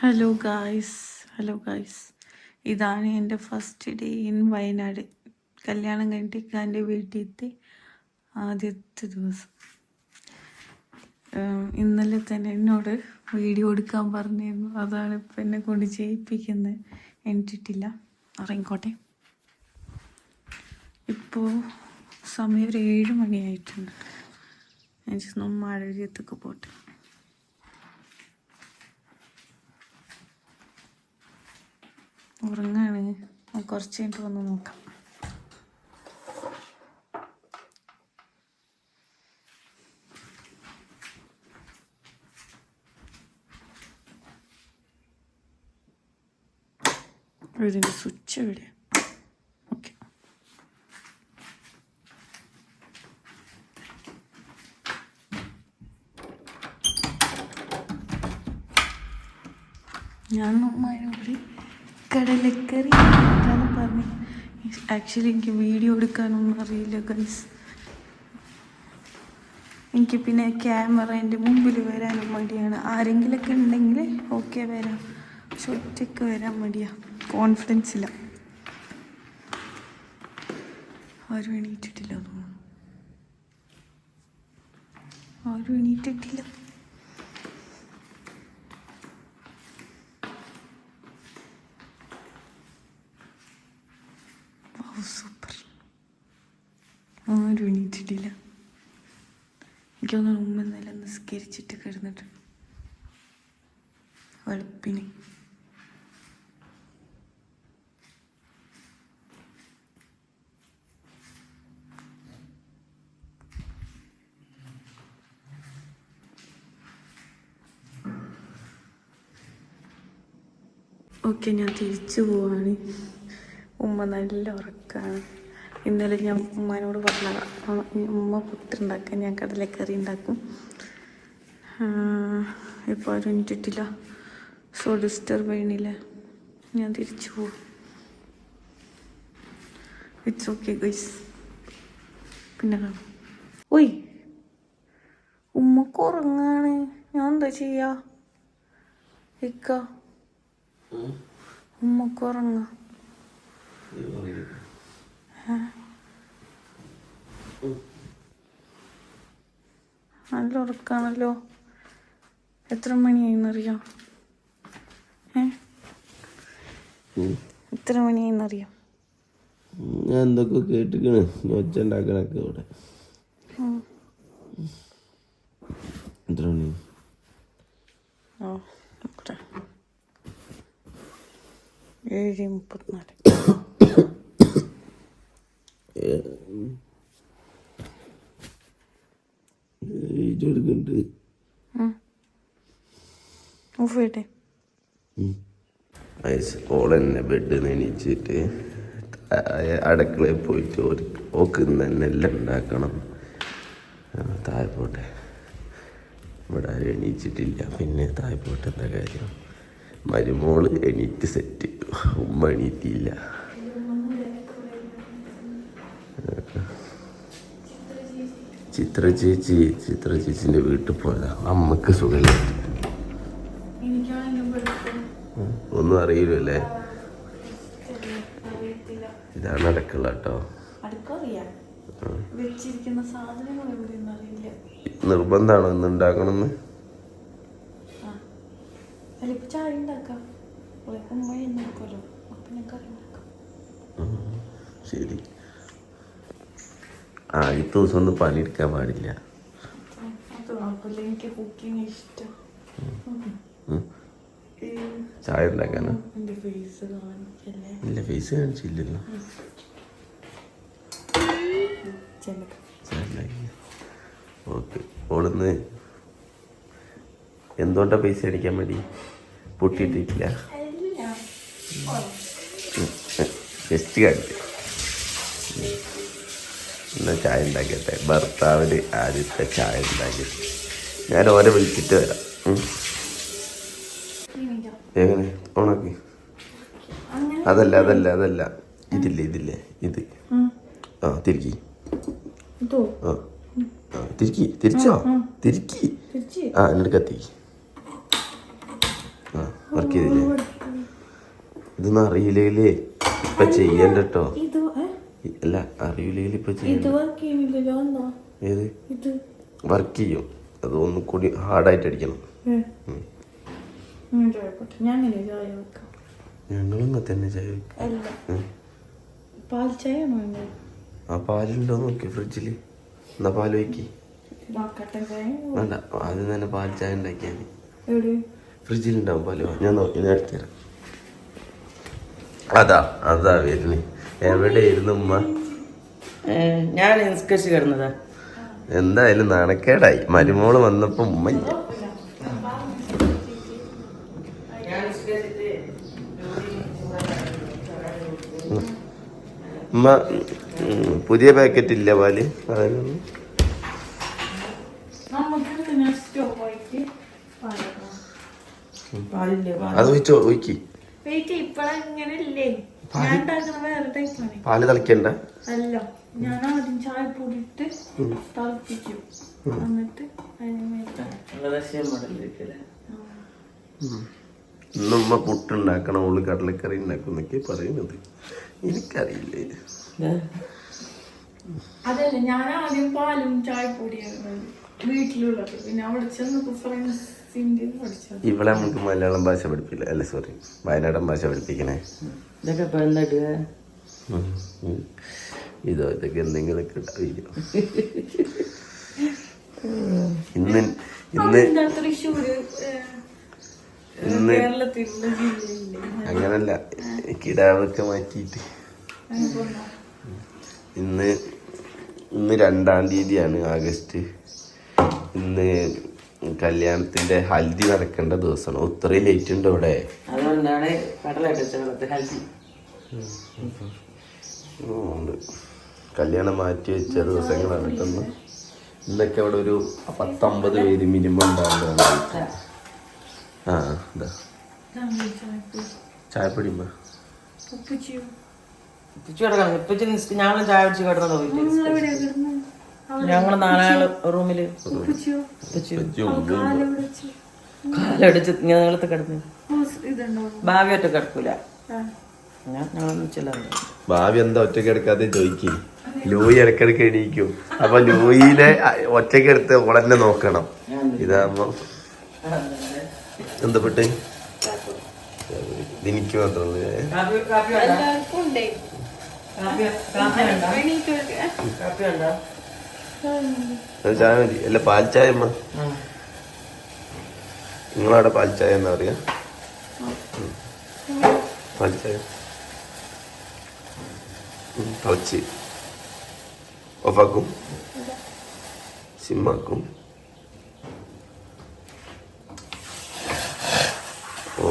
Hello guys hello guys ഇതാണ് എന്റെ first day in Wayanad. കല്യാണം കഴിഞ്ഞിട്ട് എന്റെ വീട്ടിൽ എത്തി ആദ്യത്തെ ദിവസം. ഇന്നലെ തന്നെ എന്നോട് വീഡിയോ എടുക്കാൻ പറഞ്ഞിരുന്നു. അതാണ് ഇപ്പം എന്നെ കൊണ്ട് ചെയ്യിപ്പിക്കുന്നത്. എനിക്കിട്ടില്ല ഇറങ്ങിക്കോട്ടെ ഇപ്പോൾ സമയം ഒരു ഏഴ് മണിയായിട്ടുണ്ട്. ഞാൻ ഒന്ന് മഴയത്തൊക്കെ പോട്ടെ. ഉറങ്ങാണ്. കുറച്ച് കഴിഞ്ഞിട്ട് വന്ന് നോക്കാം. ഇതിന്റെ സ്വിച്ച് ഇവിടെ. ഞാൻ ഉമ്മാനോട് കടലക്കറി എന്താണ് പറഞ്ഞു. ആക്ച്വലി എനിക്ക് വീഡിയോ എടുക്കാനൊന്നും അറിയില്ല ഗൈസ് എനിക്ക് പിന്നെ ക്യാമറ എന്റെ മുമ്പിൽ വരാനും മടിയാണ്. ആരെങ്കിലൊക്കെ ഉണ്ടെങ്കിൽ ഓക്കെ വരാം. പക്ഷെ ഒറ്റയ്ക്ക് വരാൻ മടിയാ. കോൺഫിഡൻസ് ഇല്ല. ആരും എണീറ്റിട്ടില്ല തോന്നുന്നു. ആരും എണീറ്റിട്ടില്ല. സൂപ്പർ. ആരും എണീറ്റിട്ടില്ല എനിക്ക് തോന്നുന്നു ഉമ്മ ഇന്നലെ നിസ്കരിച്ചിട്ട് കിടന്നിട്ട് വെളുപ്പിന്. ഓക്കെ ഞാൻ തിരിച്ചു പോവാണ്. ഉമ്മ നല്ല ഉറക്കമാണ് ഇന്നലെ ഞാൻ ഉമ്മാനോട് പറഞ്ഞതാണ് ഉമ്മ ഉമ്മ പുട്ടുണ്ടാക്കാൻ ഞാൻ കടലക്കറി ഉണ്ടാക്കും. ഇപ്പോൾ ആരും എണീറ്റിട്ടില്ല. സോ ഡിസ്റ്റർബ് ചെയ്യണില്ല. ഞാൻ തിരിച്ചു പോകും ഇറ്റ്സ് ഓക്കെ ഗൈസ് പിന്നെ കാണാം. ഓയ് ഉമ്മക്ക് ഉറങ്ങാണ്. ഞാൻ എന്താ ചെയ്യാ? ഇക്ക. ഉമ്മക്ക് ഉറങ്ങാ. നല്ല ഉറക്കാണല്ലോ. എത്ര മണിയായിന്നറിയോ? ഏ? എത്ര മണിയായിന്നറിയോ? ഞാൻ എന്തൊക്കെ കേട്ടിക്കണ്? ഞാൻ ഒച്ച ഉണ്ടാക്കണൊക്കെ ഇവിടെ. എത്ര മണി? ഏഴ് മുപ്പത്തിനാല്. എടുക്കുന്നുണ്ട്. ഓഫ് ചെയ്യട്ടെ ഓളെന്നെ എണീച്ചിട്ട് താഴെ അടുക്കളയിൽ പോയിട്ട് ഒരു ഓക്ക് തന്നെ എല്ലാം ഉണ്ടാക്കണം. താഴെ പോട്ടെ. ഇവിടെ ആരും എണീച്ചിട്ടില്ല. പിന്നെ താഴെ പോട്ടെ എന്താ കാര്യം? മരുമോൾ എണീറ്റ് സെറ്റ് ഉമ്മ എണീറ്റില്ല. ചിത്ര ചേച്ചി ചിത്ര ചേച്ചിന്റെ വീട്ടിൽ പോയതാ. അമ്മയ്ക്ക് സുഖമില്ല ഒന്നും അറിയില്ലല്ലേ? ഇതാണ് അടുക്കള കേട്ടോ. നിർബന്ധാണോ നിർബന്ധമാണോ ഇന്ന് ഉണ്ടാക്കണമെന്ന് ആ അല്ല ഇപ്പൊ ചായ ഉണ്ടാക്കാം ഉമ്മ ഉണ്ടാക്കുമല്ലോ അപ്പൊ ഞാൻ കറി ഉണ്ടാക്കാം ശരി ആ ഈ ദിവസം ഒന്നും പണിയെടുക്കാൻ പാടില്ല. ചായ ഉണ്ടാക്കാനോ? ഫേസ് കാണിക്കല്ലേ? ഇല്ല ഫേസ് കാണിച്ചില്ലല്ലോ. ചില ഓക്കെ. ഓടുന്ന് എന്തുകൊണ്ടാ പൈസ അടിക്കാൻ മതി പൊട്ടിയിട്ടില്ല ജസ്റ്റ് കാണിച്ചു എന്നാ ചായ ഉണ്ടാക്കിയട്ടെ ഭർത്താവിന് ആദ്യത്തെ ചായ ഉണ്ടാക്കി. ഞാൻ ഓരോ വിളിച്ചിട്ട് വരാം. എങ്ങനെ? ഓണാക്കി? അതല്ല അതല്ല അതല്ല. ഇതില്ലേ ഇതില്ലേ ഇത്. ആ തിരിക്കി. ആ. തിരിക്കി തിരിച്ചോ? തിരിക്കി. ആ എന്നിട്ട് കത്തി ആ വർക്ക് ചെയ്തില്ലേ? ഇതൊന്നും അറിയില്ലേ ഇപ്പൊ ചെയ്യണ്ട കേട്ടോ? അല്ല അറിയില്ലെങ്കിൽ ഇപ്പൊ ഏത്? വർക്ക് ചെയ്യും. അത് ഒന്നും കൂടി ഹാർഡായിട്ട് അടിക്കണം. ഞങ്ങളും തന്നെ ചായ പാൽ ചായ ആ പാലുണ്ടോ നോക്കി ഫ്രിഡ്ജിൽ എന്നാ പാൽ വയ്ക്കി. വേണ്ട ആദ്യം തന്നെ പാൽ ചായ ഉണ്ടാക്കിയാൽ ഫ്രിഡ്ജിലുണ്ടാവും പാൽ ഞാൻ നോക്കി ഞാൻ എടുത്തുതരാം അതാ അതാ വരുന്നേ. എവിടെയായിരുന്നു ഉമ്മ? ഞാൻ നിസ്കരിച്ച് കിടന്നതാ. എന്തായാലും നാണക്കേടായി. മരുമോൾ വന്നപ്പോ ഉമ്മ ഉമ്മ പുതിയ പാക്കറ്റ് ഇല്ല പാൽ. അതിനൊന്നും അത് ഒഴിച്ചോ? ഒഴിക്കി. ഇപ്പഴങ്ങനെ ഇല്ലേ പാൽ? തിളക്കണ്ട? അല്ല ഞാൻ ആദ്യം ചായ പൊടിയിട്ട് തിളപ്പിക്കും. എന്നിട്ട് അതിന് മേത്ത് റഷ്യൻ മോഡലിരിക്കല്ലേ ഇന്ന് ഉമ്മ പുട്ടുണ്ടാക്കണം ഉള്ളു കടലക്കറി ഉണ്ടാക്കും എന്നൊക്കെ പറയുന്നത്. എനിക്കറിയില്ലേ. അതല്ല ഞാൻ ആദ്യം പാലും ചായപ്പൊടിയാണ് വീട്ടിലുള്ളത്. പിന്നെ അവിടെ ചെന്നപ്പോ പഠിച്ചത്. ഇവിടെ നമുക്ക് മലയാളം ഭാഷ പഠിപ്പില്ല. അല്ല സോറി വയനാടൻ ഭാഷ പഠിപ്പിക്കണേ. ഇതൊക്കെ ഇപ്പൊ എന്താ. ഇതോ ഇതൊക്കെ എന്തെങ്കിലുമൊക്കെ ഉണ്ടാവില്ല ഇന്ന് ഇന്ന് ഇന്ന് അങ്ങനല്ല കിടാവൊക്കെ മാറ്റിയിട്ട്. ഇന്ന് ഇന്ന് രണ്ടാം തീയതിയാണ് ആഗസ്റ്റ്. ഇന്ന് കല്യാണത്തിന്റെ ഹൽദി നടക്കേണ്ട ദിവസമാണ്. ഒത്തിരി ലേറ്റ് ഉണ്ട് ഇവിടെ. അതുകൊണ്ടാണ്. കല്യാണം മാറ്റി വെച്ച ദിവസങ്ങളാണ് കേട്ടോ ഇന്നൊക്കെ അവിടെ ഒരു പത്തമ്പത് പേര് മിനിമം ഉണ്ടാവുന്നതാണ് ആ ഇതാ. ചായപ്പൊടി. നിസ്ക ചായ പിടിച്ച് കിടന്നു? ഞങ്ങൾ നാലാൾ റൂമിൽ? കാലടിച്ച് നീളത്ത് കിടന്നു. ഭാവി ഒറ്റ കിടക്കൂല. ഭാവി എന്താ ഒറ്റയ്ക്ക് എടുക്കാതെ ചോദിക്കും. ലൂയി ഇടക്കിടക്ക് എണീക്കും. അപ്പൊ ലൂയിനെ ഒറ്റയ്ക്ക് എടുത്ത് ഉടനെ നോക്കണം. ഇതാകുമ്പോ എന്താ പെട്ടെ? എനിക്ക് മാത്രമേ കാപ്പി ചായ മതി. അല്ല പാൽച്ചായ അമ്മ നിങ്ങളവിടെ പാൽച്ചായ ചായ എന്താ പറയാ പാൽച്ചായ. പൗച്ച്. ഓഫാക്കും. സിമ്മാക്കും. ഓ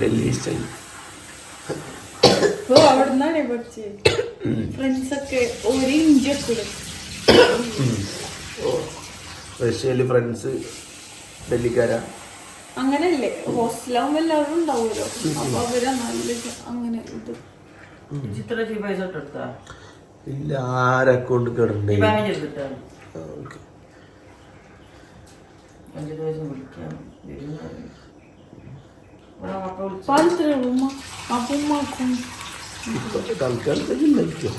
ഡൽഹി സ്റ്റൈൽ. ഓ അവിടുന്നാണ് പഠിച്ചത് ഫ്രണ്ട്സൊക്കെ ഒരു ഇഞ്ചൊക്കെ ഇടും റഷ്യയിൽ ഫ്രണ്ട്സ് ഡൽഹിക്കാരാ? അങ്ങനല്ലേ ഹോസ്റ്റലാവുമ്പോ എല്ലാവരും ഉണ്ടാവുമല്ലോ. അപ്പൊ അവരെ നല്ല അങ്ങനെ ഇത്. ഇല്ല കിടണ്ടേ? അഞ്ച് ദിവസം വിളിക്കാം. പാലത്തിലുള്ള ഉമ്മ അപ്പൊ ഉമ്മാക്കും തൽക്കാലത്തേക്ക് ലഭിക്കും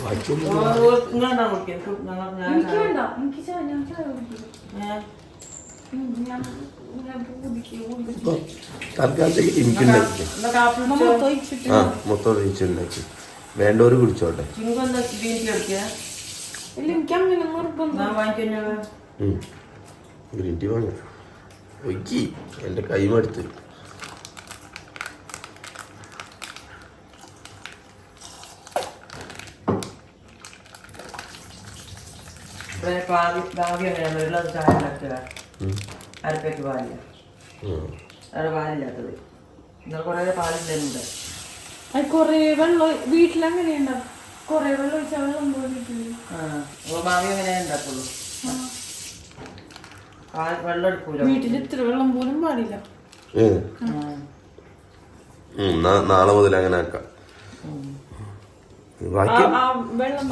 കുടിച്ചോട്ടെ ഗ്രീൻ ടീ വാങ്ങി എന്റെ എന്റെ കൈമടുത്ത് ഇവിടെ പാതി ഭാവി അങ്ങനെയാണ് ഒരു ഗ്ലാസ് ചായ ഉണ്ടാക്കുക അരപ്പേക്ക് പാലില്ല. അവിടെ പാലില്ലാത്തത്. ഇന്നലെ കുറേ പാലില്ലുണ്ട് അത് കൊറേ വെള്ളം വീട്ടിലങ്ങനെയുണ്ടാവും കൊറേ വെള്ളം ഒഴിച്ചാൽ വെള്ളം പോയിട്ടില്ല ആ അപ്പോൾ ഭാവി അങ്ങനെ ഉണ്ടാക്കുള്ളൂ. പാൽ വെള്ളം എടുക്കൂല? വീട്ടിൽ ഇത്ര വെള്ളം പോലും പാടില്ല. നാളെ മുതൽ അങ്ങനെ ആക്കാം ആ ബാക്കി ആ വെള്ളം നല്ല പോലെ വെച്ചിട്ട് പാൽ കൂടി ഉണ്ട് വെള്ളം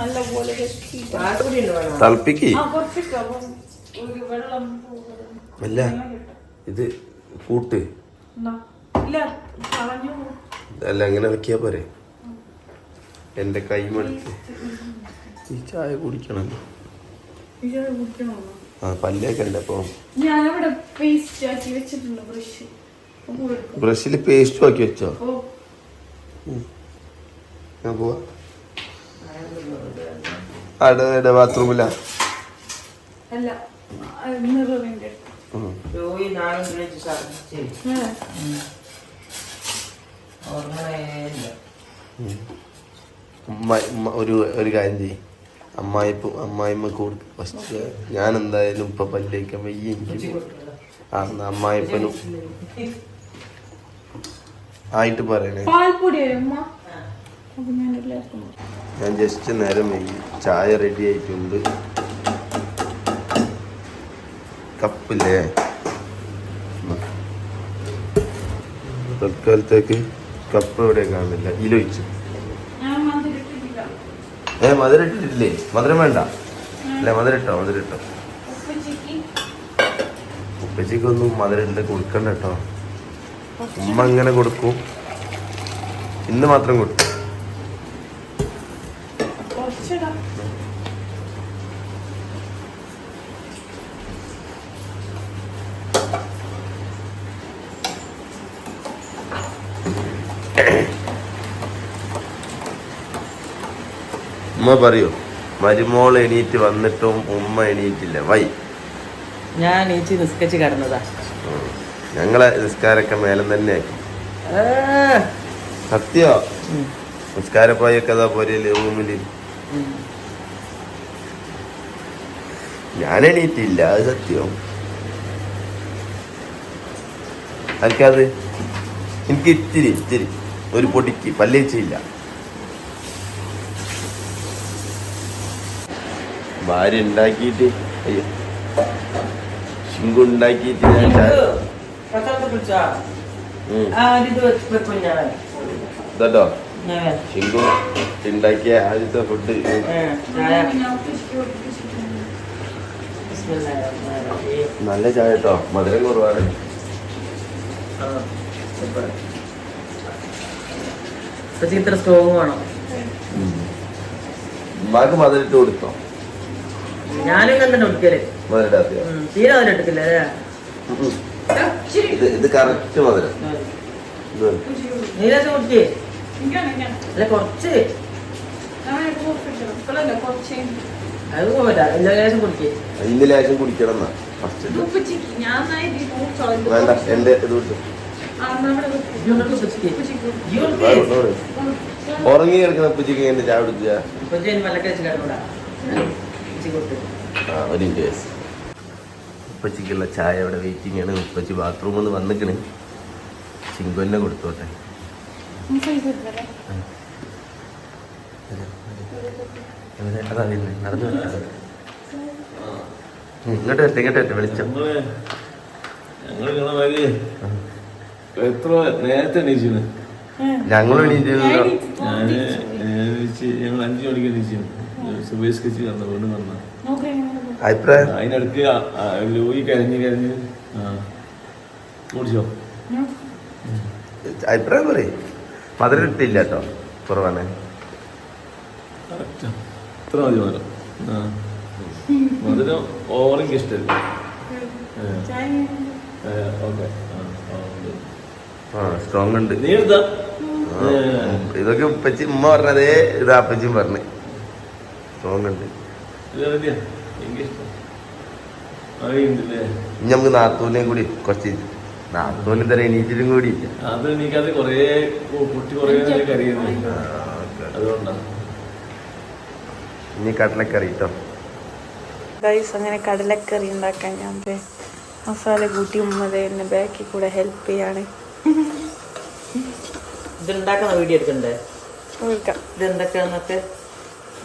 തിളപ്പിക്ക്. ആ കുറച്ചൊക്കെ ഒരു വെള്ളം പോലെ. അല്ല ഇത് കൂട്ട്. അല്ല അങ്ങനെ വെക്കിയാ പോരെ. എന്റെ കൈ മടുത്ത്. ഈ ചായ കുടിക്കണം. ആ പല്ലൊക്കെ ഉണ്ട് അപ്പൊ. ബ്രഷിൽ പേസ്റ്റ് ആക്കി വെച്ചോ? ഓ. ഞാൻ പോവാ. അവിടെ ബാത്റൂമില്ല ഒരു ഒരു കാര്യം ചെയ്യും. അമ്മായി അമ്മായിമ്മ കൊടുക്കും ഫസ്റ്റ് ഞാൻ എന്തായാലും ഇപ്പൊ പല്ലേക്കാൻ വയ്യ എനിക്ക് ആ അമ്മായിപ്പനും ആയിട്ട് പറയണേ. പാൽപ്പൊടി ഞാൻ ജസ്റ്റ് നേരം വൈകി ചായ റെഡി ആയിട്ടുണ്ട്. കപ്പില്ലേ. തൽക്കാലത്തേക്ക് കപ്പ് ഇവിടെ കാണില്ല ഇലൊഴിച്ചു ഏ മധുരം ഇട്ടിട്ടില്ലേ? മധുരം വേണ്ട. അല്ലേ മധുരം ഇട്ടോ മധുരം ഇട്ടോ? ഉപ്പച്ചിക്ക് ഉപ്പച്ചിക്കൊന്നും മധുരം ഉണ്ട് കൊടുക്കണ്ട കേട്ടോ. ഉമ്മ അങ്ങനെ കൊടുക്കും. ഇന്ന് മാത്രം കൊടുത്തു ഉമ്മ പറയൂ മരുമോൾ എണീറ്റ് വന്നിട്ടും ഉമ്മ എണീറ്റില്ല. വൈ. ഞാൻ ഈച്ചി നിസ്കരിച്ച് കിടന്നതാ. ഞങ്ങളെ നിസ്കാരമൊക്കെ മേലെ തന്നെ ആക്കി. സത്യോ? നിസ്കാരപ്പായൊക്കെ അതാ പോരല്ലേ റൂമിൽ. ഞാൻ എണീറ്റില്ല അത് സത്യം. അത്? എനിക്ക് ഇത്തിരി ഇത്തിരി. ഒരു പൊടിക്ക് പല്ലേച്ചില്ല ഭാര്യ ഉണ്ടാക്കിയിട്ട് അയ്യോ ശിങ്കുണ്ടാക്കിയിട്ട് ഞാൻ. ഇതട്ടോ. ശിങ്കു ഉണ്ടാക്കിയ ആദ്യത്തെ ഫുഡ്. നല്ല ചായ കേട്ടോ. മധുരം കുറവാണ്. ഇത്ര സ്ട്രോങ് വേണം ഉമ്മാക്ക് മധുരം ഇട്ട് കൊടുത്തോ? ഞാനും തന്നെ തീരെ എടുക്കില്ല അല്ലേ ഉം. ഇത് ഇത് കറക്റ്റ് മധുരം ഇത് നീരാശം കുടിക്കേ എനിക്കാണ് എനിക്കാണ് അല്ല കുറച്ച് ഞാൻ കോഫിട്ടു ഇപ്പോഴല്ല കുറച്ച് അത് പോരാ എല്ലാ ലേശം കുടിക്കേ ഇന്ന് ലേശം കുടിക്കണം എന്നാ ഫസ്റ്റ് ഉപ്പച്ചിക്ക് ഞാൻ നായി വേണ്ട എന്റെ ഇത് വിട്ടു ഉറങ്ങി കിടക്കുന്ന ഉപ്പച്ചിക്ക് എന്റെ ചായ ഒരു കേസ് ഉപ്പച്ചിക്കുള്ള ചായ അവിടെ വെയിറ്റിംഗ് ആണ്. ഉപ്പച്ചി ബാത്റൂമിൽ നിന്ന് വന്നിക്കണ്. ചിങ്കൊന്നെ കൊടുത്തോട്ടെ? അതാ. നടന്നു ഇങ്ങോട്ട് വരട്ടെ ഇങ്ങോട്ട് വരട്ടെ വെളിച്ചം. ഞങ്ങൾ എത്ര നേരത്തെ എണീച്ചിന്? ഞങ്ങൾ എണീറ്റ് ഞാൻ എണീച്ച് ഞങ്ങൾ അഞ്ചു മണിക്ക് കച്ചി വീണ്ടും അഭിപ്രായം? അതിനിടക്ക് ആ- ആ ലൂയി കരഞ്ഞ് കരഞ്ഞ് ആ കുടിച്ചോ അഭിപ്രായം പറയും. മധുരം ഇട്ടില്ല കേട്ടോ കുറവാണ്. ഇത്ര മതി മധുരം. മധുരം ഇഷ്ടമല്ല ഓക്കെ. സ്ട്രോങ് ഉണ്ട്. ഇതൊക്കെ ഉപ്പച്ചി ഉമ്മ പറഞ്ഞതേ ഇത് അപ്പച്ചിയും പറഞ്ഞു. സ്ട്രോങ് ഉണ്ട്. ഇനി നമുക്ക് നാത്തൂനെയും കൂടി കുറച്ച് നാത്തൂന് തരാം എണീറ്റിലും കൂടി. ഇല്ല അത് എനിക്കത് കൊറേ കുട്ടി കൊറേ നേരം കരയുന്നു. ആ, അതുകൊണ്ടാണ് ഇനി കടലക്കറി കേട്ടോ ഗൈസ് അങ്ങനെ കടലക്കറി ഉണ്ടാക്കാൻ ഞാൻ ദേ മസാല കൂട്ടി ഉമ്മതെ എന്നെ ബാക്കി കൂടെ ഹെൽപ്പ് ചെയ്യാണ്. ഇത് ഉണ്ടാക്കുന്ന വീഡിയോ എടുക്കണ്ടേ? കൊടുക്കാം ഇത്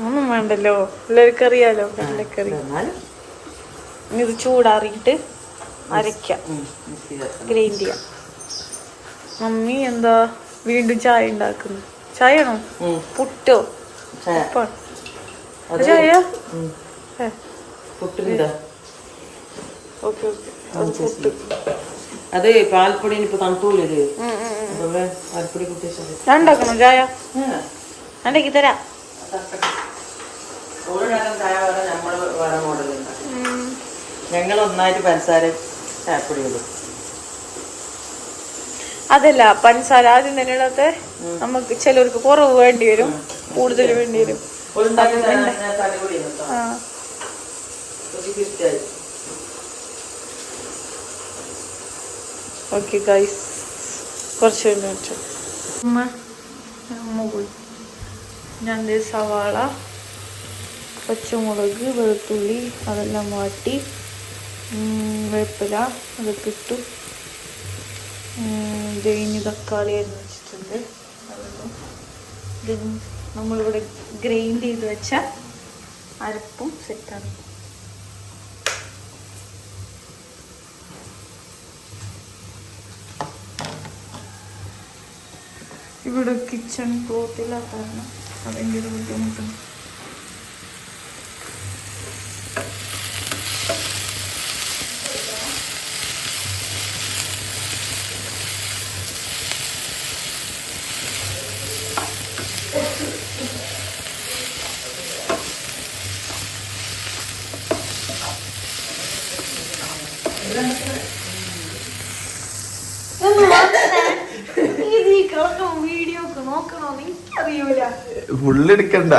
ഒന്നും വേണ്ടല്ലോ. എല്ലാവർക്കും അറിയാലോ കടലക്കറി ഇത് ചൂടാറിയിട്ട് അരയ്ക്കാം. ഗ്രൈൻഡ് ചെയ്യാം. മമ്മി എന്താ വീണ്ടും ചായ ഉണ്ടാക്കുന്നു. ചായ ആണോ പുട്ടോ? ചായ. Okay okay. പുട്ട്. അത് പാൽപ്പൊടി ഇനിയിപ്പോ തണുത്തൂലേ ഇത്. കുട്ടിച്ചത് രണ്ടാക്കണോ ചായ? രണ്ടാക്കി തരാം. ഒരു നേരം ചായ വേറെ നമ്മൾ വേറെ മോഡൽ ഞങ്ങൾ ഒന്നായിട്ട് പഞ്ചസാര ചായപ്പൊടി ഇടും. അതല്ല പഞ്ചസാര ആദ്യം തന്നെ ഇടാത്ത നമുക്ക് ചിലർക്ക് കുറവ് വേണ്ടി വരും. കൂടുതൽ വേണ്ടി വരും. ആ കുറച്ച് ഇഷ്ടമായി ഓക്കെ ഗൈസ് കുറച്ച് കഴിഞ്ഞ് വെച്ചു അമ്മ അമ്മ പോയി. ഞാൻ സവാള പച്ചമുളക് വെളുത്തുള്ളി അതെല്ലാം മാറ്റി വേപ്പില അതൊക്കെ ഇട്ടു. ഇനി തക്കാളി അരിഞ്ഞ് വെച്ചിട്ടുണ്ട്. ഇത് നമ്മളിവിടെ ഗ്രൈൻഡ് ചെയ്ത് വെച്ച അരപ്പും സെറ്റാണ് ഇവിടെ കിച്ചൺ ക്ലോത്തില്ലാത്ത കാരണം. ഭയങ്കര ബുദ്ധിമുട്ടുണ്ട് നോക്കണോന്ന് എടുക്കണ്ട.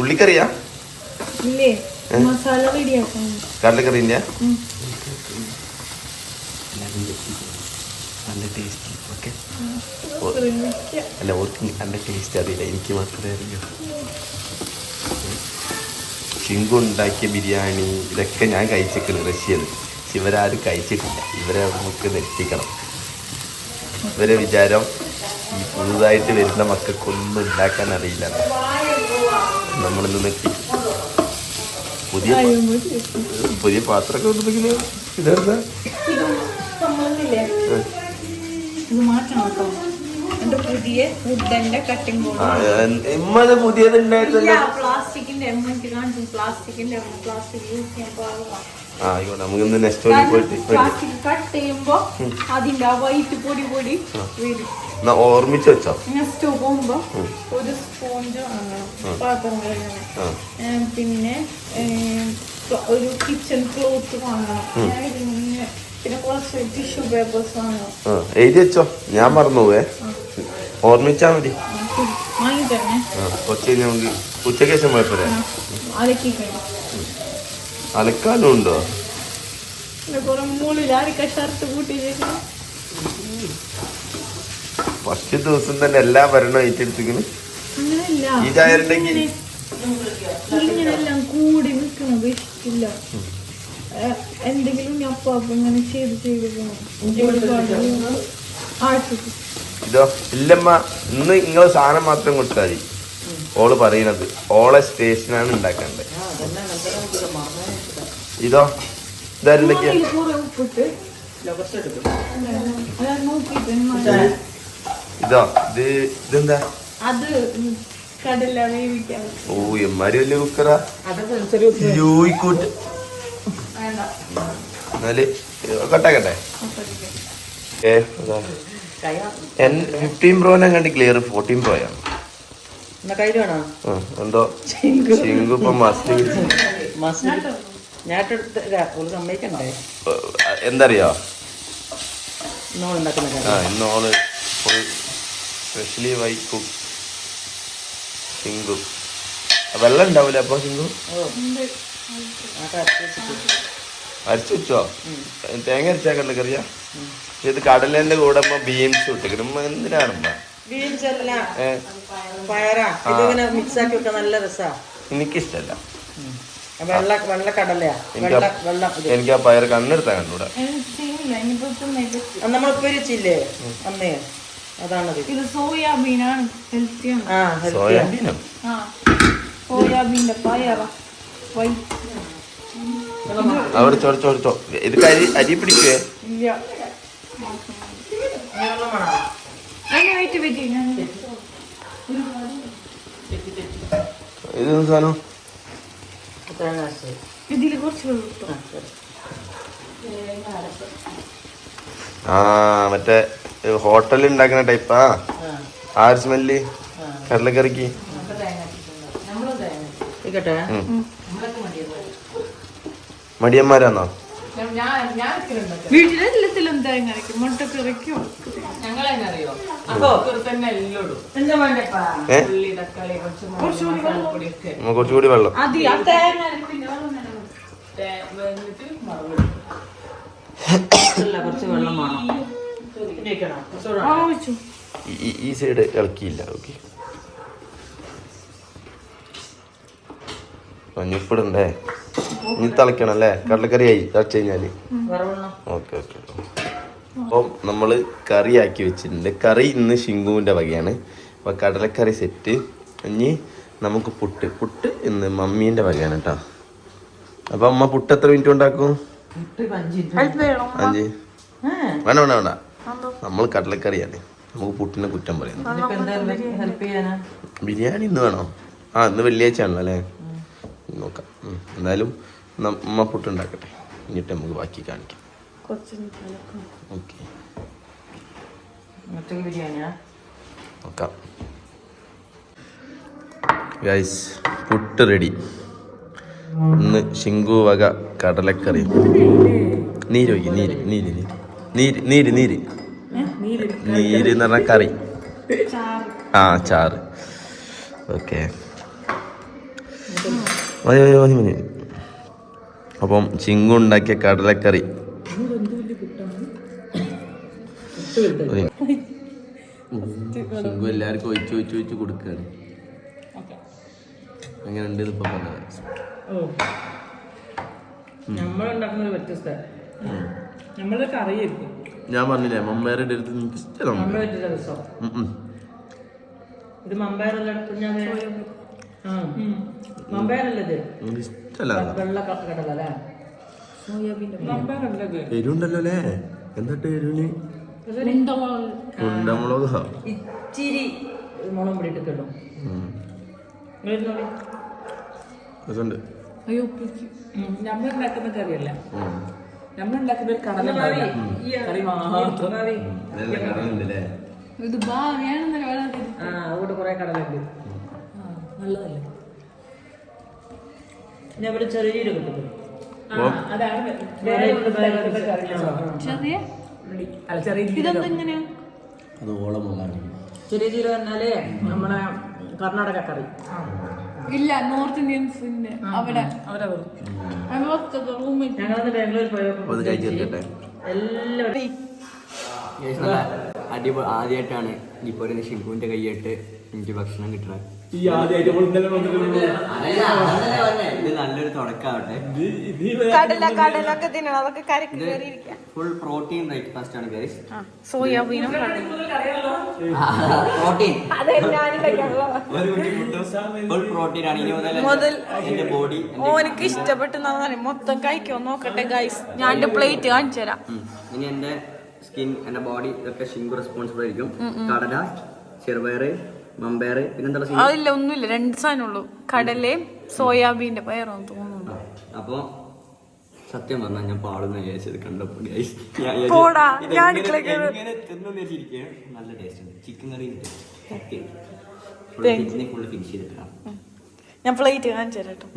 ഉള്ളിക്കറിയാ? കടലക്കറി മസാല റെഡിയാക്കണം കടലക്കറിന്റെ നല്ല ടേസ്റ്റ്. ഓക്കെ? അല്ല ഓർക്ക് നല്ല ടേസ്റ്റ് അറിയില്ല. എനിക്ക് മാത്രമേ അറിയൂ. ചിങ്കു ഉണ്ടാക്കിയ ബിരിയാണി ഇതൊക്കെ ഞാൻ കഴിച്ചിട്ടുണ്ട് റഷ്യയിൽ. പക്ഷെ ഇവരാരും കഴിച്ചിട്ടില്ല. ഇവരെ നമുക്ക് നെറ്റിക്കണം. ഇവരെ വിചാരം ഈ പുതുതായിട്ട് വരുന്ന മക്കൾക്കൊന്നും ഉണ്ടാക്കാൻ അറിയില്ല. നമ്മളിന്ന് നെറ്റി. പുതിയ പുതിയ പാത്രമൊക്കെ വന്നിട്ടുണ്ടെങ്കിൽ ഇതെന്താ? ഇത് എന്റെ പുതിയ വുഡന്റെ കട്ടിംഗ് ബോർഡ് പുതിയത് പ്ലാസ്റ്റിക്കിന്റെ എമ്മക്ക് കാണിച്ചു. പ്ലാസ്റ്റിക്കിന്റെ പ്ലാസ്റ്റിക് യൂസ് ചെയ്യാൻ പാടില്ല കട്ട് ചെയ്യുമ്പോ അതിന്റെ ആ വൈറ്റ് പൊടി പൊടി ഓർമ്മിച്ച് വെച്ചോ. നെക്സ്റ്റ് പോകുമ്പോ ഒരു സ്പോഞ്ച് പിന്നെ ഒരു കിച്ചൺ ക്ലോത്ത് വാങ്ങണം. പിന്നെ കുറച്ച് ടിഷ്യൂ പേപ്പേഴ്സ് വാങ്ങണം. ആ എഴുതി വെച്ചോ. ഞാൻ ഓർമ്മിച്ചാ മതി. കുറച്ച് കഴിഞ്ഞ് നമുക്ക് ഉച്ചയ്ക്ക് ശേഷം പോയപ്പോരെ അലക്കാലും ഉണ്ടോ? ഫസ്റ്റ് ദിവസം തന്നെ എല്ലാ ഭരണവും അങ്ങനെയല്ല. ഈ ചായ ഉണ്ടെങ്കിൽ ഇങ്ങനെല്ലാം കൂടി നിൽക്കുന്നത് ഇഷ്ടമില്ല. എന്തെങ്കിലും ഞാൻ അപ്പം അപ്പം ഇങ്ങനെ ചെയ്ത് ചെയ്ത് പോകണം ആഴ്ചക്ക് ഇതോ ഇല്ലമ്മ ഇന്ന് നിങ്ങൾ സാധനം മാത്രം കൊടുത്താൽ മതി ഓൾ പറയണത്. ഓളെ സ്റ്റേഷനാണ് ഉണ്ടാക്കേണ്ടത് ഇതോ. ഇതോ ഇത് ഇതെന്താ? അത് കടല വേവിക്കാൻ. ഓ എമ്മാരി വലിയ കുക്കറാ. വേണ്ട. എന്നാൽ കട്ടാക്കട്ടെ. കട്ടെ ഏ അതാ. കൈ എൻ ഫിഫ്റ്റീൻ പ്രോനെ കണ്ടി ക്ലിയർ ഫോർട്ടീൻ പ്രോയാണ് എന്തോ? ചിങ്കു. ഇപ്പൊ എന്തറിയോ? ഇന്നോൾ സ്പെഷ്യലി വൈ കുക്ക് ചിങ്കു. വെള്ളം ഉണ്ടാവില്ല അപ്പൊ ചിങ്കു? അരച്ചു വെച്ചോ തേങ്ങ അരച്ചാ കടലക്കറിയാ പക്ഷെ ഇത് കടലേന്റെ കൂടെ ബീൻസ് ഇട്ടിക്കണം. രസാ. എനിക്കിഷ്ടല്ല. എനിക്ക് ആ- പയർ കണ്ണെടുത്താ കണ്ടൂടാ. നമ്മൾ ഉപ്പരിച്ചില്ലേ അന്നേ അതാണത് ഇത്. സോയാബീനാണ്. സോയാബീനോ? ആ സോയാബീന്റെ പയറ. വൈറ്റ് അവിടെ ചോട് ചോട് ചോ. ഇത് അരി അരി പിടിക്കുവേ? ഇത് സാധനം? ഇതിൽ കുറച്ച്. ആ മറ്റേ ഹോട്ടലിൽ ഉണ്ടാക്കുന്ന ടൈപ്പാ ആ? ഒരു സ്മെല്ല് കടലക്കറിക്ക്. മടിയന്മാരാന്നോ? വീട്ടിലെല്ലാത്തിലും തേങ്ങ അരയ്ക്കും മുട്ടക്കറിക്കും ഞങ്ങളെന്നറിയോ? അപ്പോ തന്നെ എന്താ വേണ്ടപ്പാ ഉള്ളി തക്കാളി നമ്മ കുറച്ചുകൂടി വെള്ളം. അത് ആ തേങ്ങ കുറച്ച് വെള്ളം വേണം. ഈ സൈഡ് ഇളക്കിയില്ല ഓക്കെ മഞ്ഞപ്പിടണ്ടേ? ഇനി തിളയ്ക്കണം അല്ലേ? കടലക്കറി ആയി തിളച്ച് കഴിഞ്ഞാൽ. Okay okay. അപ്പം നമ്മൾ കറിയാക്കി വെച്ചിട്ടുണ്ട്. കറി ഇന്ന് ശിങ്കുവിന്റെ വകയാണ്. അപ്പോൾ കടലക്കറി സെറ്റ്. ഇനി നമുക്ക് പുട്ട്. പുട്ട് ഇന്ന് മമ്മീന്റെ വകയാണ് കേട്ടോ. അപ്പം അമ്മ പുട്ട് എത്ര മിനിറ്റ് ഉണ്ടാക്കും? അഞ്ച് വേണ്ട വേണ്ട വേണ്ട. നമ്മൾ കടലക്കറിയാണ്. നമുക്ക് പുട്ടിനെ കുറ്റം പറയാം. ഇനിയിപ്പോ എന്തായാലും ഹെൽപ്പ് ചെയ്യാനാ? ബിരിയാണി ഇന്ന് വേണോ? ആ ഇന്ന് വെള്ളിയാഴ്ച ആണല്ലോ അല്ലേ? നോക്കാം. എന്നാലും എന്തായാലും ന- അമ്മ പുട്ട് ഉണ്ടാക്കട്ടെ എന്നിട്ട് നമുക്ക് ബാക്കി കാണിക്കാം. ഓക്കെ. നോക്കാം. ഗൈസ് പുട്ട് റെഡി ഇന്ന് ശിങ്കു വക കടലക്കറി. നീര് വയ്ക്കും നീര് നീര് നീര്. നീര് നീര് നീര്. നീര്. എന്ന് പറഞ്ഞാൽ കറി. ആ ചാറ്. ഓക്കെ. മതി മതി മതി മതി. അപ്പം ചിങ്കു ഉണ്ടാക്കിയ കടലക്കറി. ചിങ്കു എല്ലാവർക്കും ഒഴിച്ച് ഒഴിച്ച് ഒഴിച്ച് കൊടുക്കുകയാണ്. അങ്ങനെ ഉണ്ട് ഇതിപ്പോ പറഞ്ഞത്? ഓ. നമ്മളുണ്ടാക്കുന്നത് വ്യത്യസ്ത നമ്മൾ കറിയായിരിക്കും. ഞാൻ പറഞ്ഞില്ലേ മമ്മേരുടെ അടുത്ത് എനിക്ക് ഇഷ്ടമാണ്. ഇത് മമ്പയറല്ല കുഞ്ഞാവേ. അല്ലേ അല്ലേ എന്നിട്ട് എരിവിന് ഉണ്ടമുളക് ഇച്ചിരി മുളം പൊടി ഇട്ടിട്ടുള്ളൂ. അയ്യോ. നമ്മൾ ഉണ്ടാക്കുന്ന കറിയല്ല? നമ്മൾ ഉണ്ടാക്കുന്ന ഒരു കടല കറി മാത്രം. നല്ല കടലുണ്ട് ഇത് ബാ വളരെ ആ അതുകൊണ്ട് കുറെ കടലുണ്ട് നല്ലതല്ലേ? ഇവിടെ ചെറിയ ജീരകം. അതാണ്. ചെറിയ? അല്ല ചെറിയ അത് ഓളമുളകാണ് ചെറിയ ജീരകം എന്നാലേ നമ്മളെ കർണാടക കറി. ഇല്ല നോർത്ത് ഇന്ത്യൻസിന്റെ അവിടെ. റൂമിൽ ബാംഗ്ലൂർ പോയപ്പോൾ എല്ലാവരും അടിപൊളി ആദ്യമായിട്ടാണ് ഇപ്പോൾ ഒരു ഷിങ്കുവിന്റെ കൈയായിട്ട് എനിക്ക് ഭക്ഷണം കിട്ടണത് ഈ ആദ്യമായിട്ട് നമ്മൾ ഇന്നലെ വന്നിട്ടുള്ളൂ ഇത് നല്ലൊരു കടല കടലൊക്കെ തിന്നണം. അതൊക്കെ കരക്ക് കയറിയിരിക്കാം ഫുൾ പ്രോട്ടീൻ ബ്രേക്ക്ഫാസ്റ്റ് ആണ് ഗൈസ് സോയാബീനും പ്രോട്ടീൻ ഫുൾ പ്രോട്ടീൻ ആണ്. ഇനി മുതൽ മുതൽ എന്റെ ബോഡി ഓനക്ക് ഇഷ്ടപ്പെട്ടെന്നാണ് മൊത്തം കഴിക്കോ? നോക്കട്ടെ ഗൈസ് ഞാൻ എന്റെ പ്ലേറ്റ് കാണിച്ചു തരാം. ഇനി എന്റെ സ്കിൻ എന്റെ ബോഡി ഇതൊക്കെ ഷിങ്കു റെസ്പോൺസിബിൾ ആയിരിക്കും. കടല ചെറുപയറ് മമ്പയറ് പിന്നെന്താ അതില്ല ഒന്നുമില്ല. രണ്ട് സാധനമുള്ളൂ കടലയും സോയാബീന്റെ പയറും തോന്നുന്നു അപ്പൊ സത്യം പറഞ്ഞാൽ ഞാൻ പാടുന്ന വിചാരിച്ചത് കണ്ടപ്പോ നല്ല ടേസ്റ്റ് ഉണ്ട്. ചിക്കൻ കറി ഫുൾ ഫിനിഷ് ചെയ്തിട്ടാണ് ഞാൻ പ്ലേറ്റ് കാണിച്ചു തരാം.